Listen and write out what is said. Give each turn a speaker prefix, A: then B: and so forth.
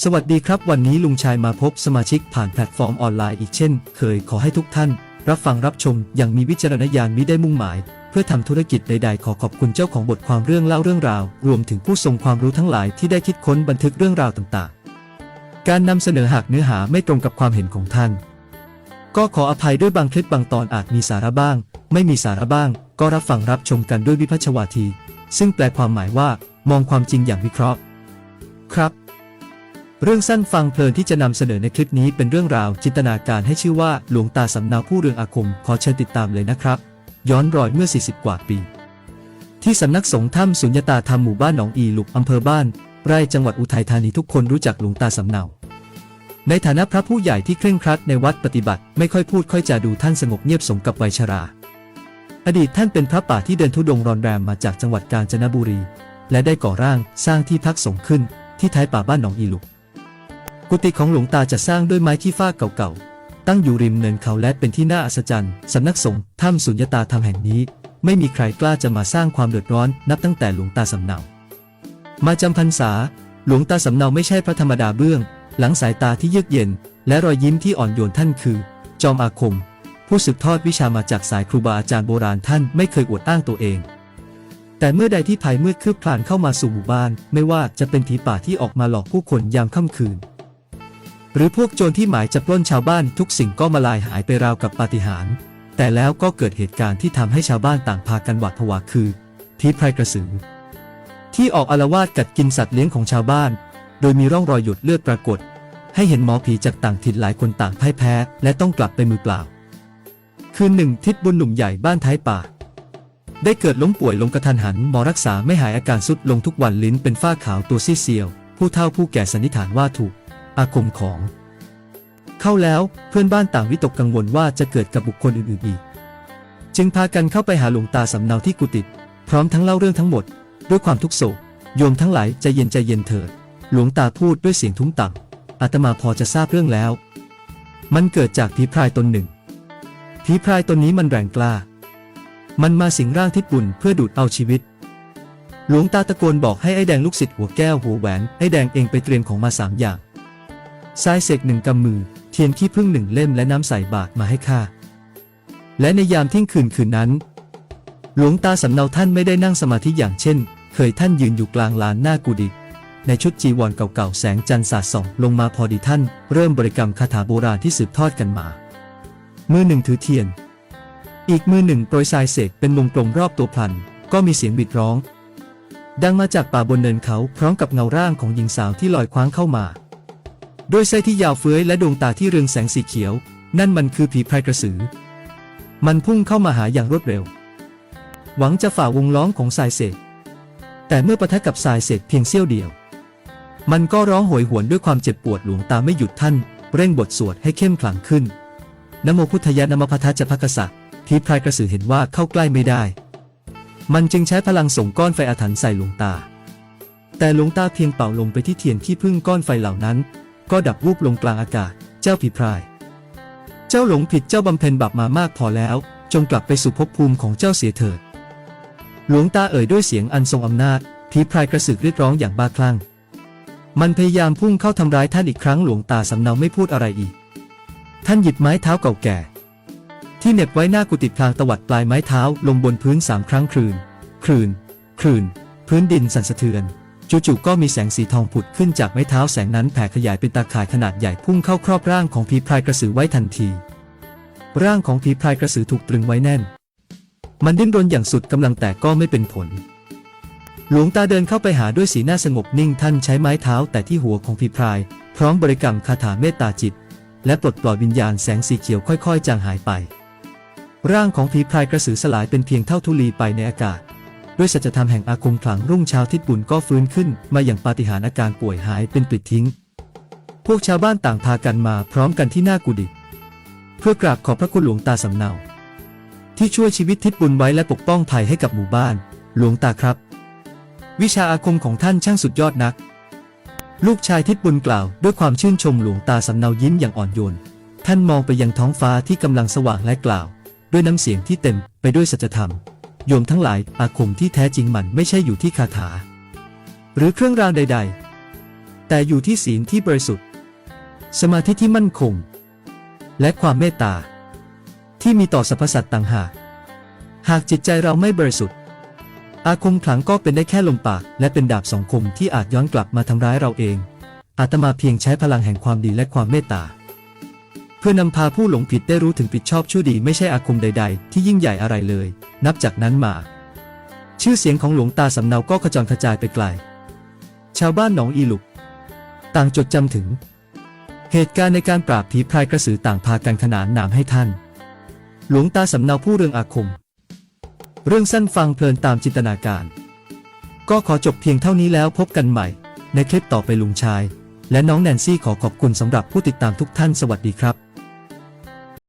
A: สวัสดีครับ วันนี้ลุงชายมาพบสมาชิกผ่านแพลตฟอร์มออนไลน์อีกเช่น เคยขอให้ทุกท่าน รับฟังรับชมอย่างมีวิจารณญาณมิได้มุ่งหมาย เพื่อทำธุรกิจใดๆ ขอขอบคุณเจ้าของบทความเรื่องเล่าเรื่องราว รวมถึงผู้ทรงความรู้ทั้งหลายที่ได้คิดค้นบันทึกเรื่องราวต่างๆ การนำเสนอหากเนื้อหาไม่ตรงกับความเห็นของท่าน ก็ขออภัยด้วยบางคลิปบางตอนอาจมีสาระบ้าง ไม่มีสาระบ้าง ก็รับฟังรับชมกันด้วยวิพัชวาที ซึ่งแปลความหมายว่า มองความจริงอย่างวิเคราะห์ ครับ เรื่องสั้นฟังเพลินที่จะนำเสนอในคลิปนี้เป็นเรื่องราวจินตนาการให้ชื่อว่าหลวงตาสำเนาผู้เรืองอาคม ขอเชิญติดตามเลยนะครับ ย้อนรอยเมื่อ 40 กว่าปี ที่สำนักสงฆ์ถ้ำสุญญตาธรรมหมู่บ้านหนองอีหลุกอำเภอบ้าน ไร่จังหวัดอุทัยธานีทุกคนรู้จักหลวงตาสำเนา ในฐานะพระผู้ใหญ่ที่เคร่งครัดในวัดปฏิบัติ ไม่ค่อยพูดค่อยจาดูท่านสงบเงียบสมกับวัยชรา อดีตท่านเป็นพระป่าที่เดินทุดงค์รอนแรมมาจากจังหวัดกาญจนบุรี และได้ก่อร่างสร้างที่พักสงฆ์ขึ้น ที่ท้ายป่าบ้านหนองอีหลุก กุฏิของหลวงตาจะสร้างด้วยไม้ที่ฟ้าเก่าๆ ตั้งอยู่ริมเนินเขาและเป็นที่น่าอัศจรรย์สำนักสงฆ์ถ้ำสุญญตาธรรมแห่งนี้ ไม่มีใครกล้าจะมาสร้างความเดือดร้อนนับตั้งแต่หลวงตาสำเนา มาจำพรรษา หลวงตาสำเนาไม่ใช่พระธรรมดาเบื้อง หลังสายตาที่เยือกเย็น และรอยยิ้มที่อ่อนโยนท่านคือ จอมอาคม ผู้สืบทอดวิชามาจากสายครูบาอาจารย์โบราณท่านไม่เคยอวดอ้างตัวเองแต่เมื่อใดที่ภัยมืดคืบคลานเข้ามาสู่หมู่บ้าน ไม่ว่าจะเป็นผีป่าที่ออกมาหลอกผู้คนยามค่ำคืน หรือพวกโจรที่หมายจะปล้นชาวบ้านทุกสิ่งก็มาลายหายไปราวกับปาฏิหาริย์แต่แล้วก็เกิดเหตุการณ์ที่ทำให้ชาวบ้านต่างพากันหวาดผวาคือผีไพรกระสือ ที่ออกอาละวาดกัดกินสัตว์เลี้ยงของชาวบ้าน โดยมีร่องรอยหยดเลือดปรากฏ ให้เห็นหมอผีจากต่างถิ่นหลายคนต่างพ่ายแพ้ และต้องกลับไปมือเปล่า คืนหนึ่งทิศบุญหนุ่มใหญ่บ้านท้ายป่า ได้เกิดล้มป่วยลงกระทันหันหมอรักษาไม่หายอาการสุดลงทุกวันลิ้นเป็นฝ้าขาวตัวซีเซียว ผู้เฒ่าผู้แก่สันนิษฐานว่าถูก อาคมของ เข้าแล้วเพื่อนบ้านต่างวิตกกังวลว่าจะเกิดกับบุคคลอื่นๆอีก จึงพากันเข้าไปหาหลวงตาสำเนาที่กุฏิพร้อมทั้งเล่าเรื่องทั้งหมด ด้วยความทุกโศก โยมทั้งหลายใจเย็นใจเย็นเถิด หลวงตาพูดด้วยเสียงทุ้มต่ำอาตมาพอจะทราบเรื่องแล้ว มันเกิดจากผีพรายตนหนึ่งผีพรายตนนี้มันแรงกล้า มันมาสิงร่างทิศบุญเพื่อดูดเอาชีวิตหลวงตาตะโกนบอกให้ไอ้แดงลูกศิษย์หัวแก้วหัวแหวนไอ้แดงเองไปเตรียมของมาสามอย่าง ทรายเสกหนึ่งกำมือ เทียนขี้ผึ้งหนึ่งเล่มและน้ำใส่บาตรมาให้ข้า และในยามเที่ยงคืนคืนนั้น หลวงตาสำเนาท่านไม่ได้นั่งสมาธิอย่างเช่น เคยท่านยืนอยู่กลางลานหน้ากุฏิในชุดจีวรเก่าๆแสงจันทร์สาดส่อง ลงมาพอดีท่าน เริ่มบริกรรมคาถาโบราณที่สืบทอดกันมา มือหนึ่งถือเทียน อีกมือหนึ่งโปรยทรายเสกเป็นวงกลมรอบตัวพลัน ก็มีเสียงบิดร้อง ดังมาจากป่าบนเนินเขาพร้อมกับเงาร่างของหญิงสาวที่ลอยคว้างเข้ามา ด้วยไส้ที่ยาวเฟื้อยและดวงตาที่เรืองแสงสีเขียว นั่นมันคือผีพรกระสือ มันพุ่งเข้ามาหาอย่างรวดเร็ว หวังจะฝ่าวงล้อมของทรายเสกแต่เมื่อปะทะกับทรายเสกเพียงเสี้ยวเดียว มันก็ร้องโหยหวนด้วยความเจ็บปวดหลวงตาไม่หยุดท่าน เร่งบทสวดให้เข้มขลังขึ้นนโมพุทธยะนะมพัทธจะพักษะผีพรายกระสือเห็นว่าเข้าใกล้ไม่ได้ มันจึงใช้พลังส่งก้อนไฟอาถรรพ์ใส่หลวงตา แต่หลวงตาเพียงเป่าลงไปที่เทียนที่พึ่งก้อนไฟเหล่านั้น ก็ดับวูบลงกลางอากาศ เจ้าผีพราย เจ้าหลงผิดเจ้าบำเพ็ญบาปมามากพอแล้ว จงกลับไปสู่ภพภูมิของเจ้าเสียเถิด หลวงตาเอ่ยด้วยเสียงอันทรงอำนาจ ผีพรายกระสือเรียกร้องอย่างบ้าคลั่ง มันพยายามพุ่งเข้าทำร้ายท่านอีกครั้งหลวงตาสำเนาไม่พูดอะไรอีก ท่านหยิบไม้เท้าเก่าแก่ ที่เหน็บไว้หน้ากุฏิพลางตวัดปลายไม้เท้าลงบนพื้นสามครั้งครืน ครืน ครืน พื้นดินสั่นสะเทือน จู่ๆก็มีแสงสีทองผุดขึ้นจากไม้เท้าแสงนั้นแผ่ขยายเป็นตาข่ายขนาดใหญ่พุ่งเข้าครอบร่างของผีพรายกระสือไว้ทันที ร่างของผีพรายกระสือถูกตรึงไว้แน่น มันดิ้นรนอย่างสุดกำลังแต่ก็ไม่เป็นผล หลวงตาเดินเข้าไปหาด้วยสีหน้าสงบนิ่งท่านใช้ไม้เท้าแต่ที่หัวของผีพราย พร้อมบริกรรมคาถาเมตตาจิต และปลดปล่อยวิญญาณแสงสีเขียวค่อย ๆ จางหายไป ร่างของผีพรายกระสือสลายเป็นเพียงเท่าทุลีไปในอากาศ ด้วยสัจธรรมแห่งอาคมขลังรุ่งเช้าทิศบุญก็ฟื้นขึ้น มาอย่างปาฏิหาริย์อาการป่วยหายเป็นปลิดทิ้ง พวกชาวบ้านต่างพากันมาพร้อมกันที่หน้ากุฏิเพื่อกราบขอบพระคุณหลวงตาสำเนา ที่ช่วยชีวิตทิศบุญไว้และปกป้องภัยให้กับหมู่บ้าน หลวงตาครับ วิชาอาคมของท่านช่างสุดยอดนัก ลูกชายทิศบุญกล่าวด้วยความชื่นชมหลวงตาสำเนายิ้มอย่างอ่อนโยนท่านมองไปยังท้องฟ้าที่กำลังสว่างและกล่าว ด้วยน้ำเสียงที่เต็มไปด้วยสัจธรรม โยมทั้งหลายอาคมที่แท้จริงมันไม่ใช่อยู่ที่คาถา หรือเครื่องรางใด ๆ แต่อยู่ที่ศีลที่บริสุทธิ์ สมาธิที่มั่นคง และความเมตตา ที่มีต่อสรรพสัตว์ต่างหาก หากจิตใจเราไม่บริสุทธิ์ อาคมขลังก็เป็นได้แค่ลมปากและเป็นดาบสองคมที่อาจย้อนกลับมาทำร้ายเราเองอาตมาเพียงใช้พลังแห่งความดีและความเมตตา เพื่อนำพาผู้หลงผิดได้รู้ถึงผิดชอบชั่วดีไม่ใช่อาคมใด ๆ ที่ยิ่งใหญ่อะไรเลย นับจากนั้นมา ชื่อเสียงของหลวงตาสำเนาก็ขจรกระจายไปไกล ชาวบ้านหนองอีหลุก ต่างจดจำถึง เหตุการณ์ในการปราบผีพรายกระสือต่างพากันขนานนามให้ท่าน หลวงตาสำเนาผู้เรืองอาคม เรื่องสั้นฟังเพลินตามจินตนาการ ก็ขอจบเพียงเท่านี้แล้วพบกันใหม่ ในคลิปต่อไปลุงชาย และน้องแนนซี่ขอขอบคุณสำหรับผู้ติดตามทุกท่านสวัสดีครับ